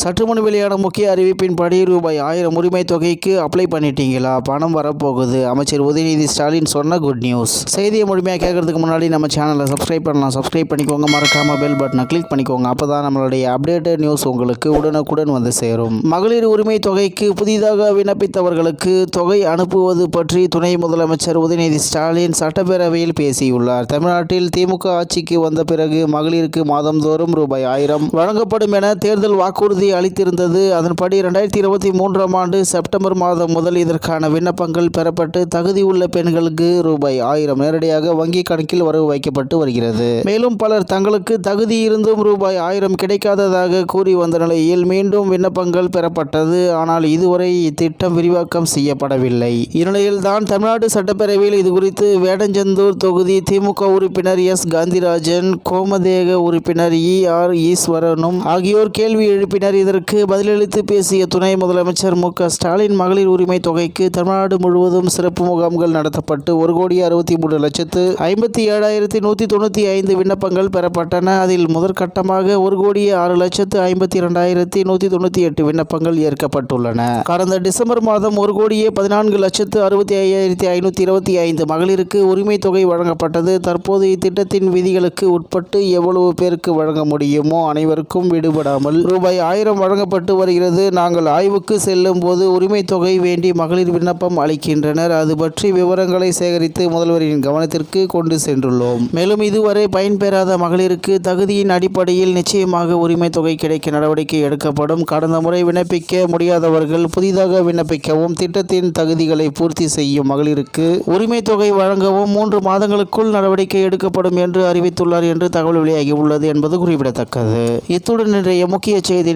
சற்றுமுன் வெளியான முக்கிய அறிவிப்பின்படி ரூபாய் ஆயிரம் உரிமை தொகைக்கு அப்ளை பண்ணிட்டீங்களா? பணம் வரப்போகுது. அமைச்சர் உதயநிதி ஸ்டாலின் சொன்ன குட் நியூஸ் செய்தியை முழுமையாக கேட்கறதுக்கு முன்னாடி நம்ம சேனலை சப்ஸ்கிரைப் பண்ணலாம். சப்ஸ்கிரைப் பண்ணிக்கோங்க. மறக்காம பெல் பட்டனை கிளிக் பண்ணிக்கோங்க. அப்போ தான் நம்மளுடைய அப்டேட்டட் நியூஸ் உங்களுக்கு உடனுக்குடன் வந்து சேரும். மகளிர் உரிமை தொகைக்கு புதிதாக விண்ணப்பித்தவர்களுக்கு தொகை அனுப்புவது பற்றி துணை முதலமைச்சர் உதயநிதி ஸ்டாலின் சட்டப்பேரவையில் பேசியுள்ளார். தமிழ்நாட்டில் திமுக ஆட்சிக்கு வந்த பிறகு மகளிருக்கு மாதந்தோறும் ரூபாய் ஆயிரம் வழங்கப்படும் என தேர்தல் வாக்குறுதி அளித்திருந்தது. அதன்படி இரண்டாயிரத்தி இருபத்தி மூன்றாம் ஆண்டு செப்டம்பர் மாதம் முதல் இதற்கான விண்ணப்பங்கள் பெறப்பட்டு தகுதி உள்ள பெண்களுக்கு ரூபாய் ஆயிரம் நேரடியாக வங்கி கணக்கில் வரவு வைக்கப்பட்டு வருகிறது. மேலும் பலர் தங்களுக்கு தகுதி இருந்தும் ரூபாய் ஆயிரம் கிடைக்காததாக கூறி வந்த நிலையில் மீண்டும் விண்ணப்பங்கள் பெறப்பட்டது. ஆனால் இதுவரை இத்திட்டம் விரிவாக்கம் செய்யப்படவில்லை. இந்நிலையில் தான் தமிழ்நாடு சட்டப்பேரவையில் இதுகுறித்து வேடஞ்சந்தூர் தொகுதி திமுக உறுப்பினர் எஸ். காந்திராஜன் கோமதேக உறுப்பினர் இ. ஆர். ஈஸ்வரனும் ஆகியோர் கேள்வி எழுப்பினர். இதற்கு பதிலளித்து பேசிய துணை முதலமைச்சர் மு க ஸ்டாலின் மகளிர் உரிமை தொகைக்கு தமிழ்நாடு முழுவதும் சிறப்பு முகாம்கள் நடத்தப்பட்டு ஒரு கோடி அறுபத்தி மூன்று லட்சத்து ஐம்பத்தி ஏழாயிரத்தி நூற்றி தொண்ணூற்றி ஐந்து விண்ணப்பங்கள் பெறப்பட்டன. அதில் முதற்கட்டமாக ஒரு கோடி ஆறு லட்சத்து ஐம்பத்தி இரண்டாயிரத்தி நூற்றி தொண்ணூற்றி எட்டு விண்ணப்பங்கள் ஏற்கப்பட்டுள்ளன. கடந்த டிசம்பர் மாதம் ஒரு கோடியே பதினான்கு லட்சத்து அறுபத்தி ஐயாயிரத்தி ஐநூற்றி இருபத்தி ஐந்து மகளிருக்கு உரிமை தொகை வழங்கப்பட்டது. தற்போது இத்திட்டத்தின் விதிகளுக்கு உட்பட்டு எவ்வளவு பேருக்கு வழங்க முடியுமோ அனைவருக்கும் விடுபடாமல் ரூபாய் ஆயிரம் வழங்கப்பட்டு வருகிறது. நாங்கள் ஆய்வுக்கு செல்லும் போது உரிமை தொகை வேண்டி மகளிர் விண்ணப்பம் அளிக்கின்றனர். அது பற்றி விவரங்களை சேகரித்து முதல்வரின் கவனத்திற்கு கொண்டு சென்றுள்ளோம். மேலும் இதுவரை பயன்பெறாத மகளிருக்கு தகுதியின் அடிப்படையில் நிச்சயமாக உரிமை தொகை கிடைக்க நடவடிக்கை எடுக்கப்படும். கடந்த முறை விண்ணப்பிக்க முடியாதவர்கள் புதிதாக விண்ணப்பிக்கவும் திட்டத்தின் தகுதிகளை பூர்த்தி செய்யும் மகளிருக்கு உரிமை தொகை வழங்கவும் மூன்று மாதங்களுக்குள் நடவடிக்கை எடுக்கப்படும் என்று அறிவித்துள்ளார் என்று தகவல் வெளியாகியுள்ளது என்பது குறிப்பிடத்தக்கது. இத்துடன் இன்றைய முக்கிய செய்தி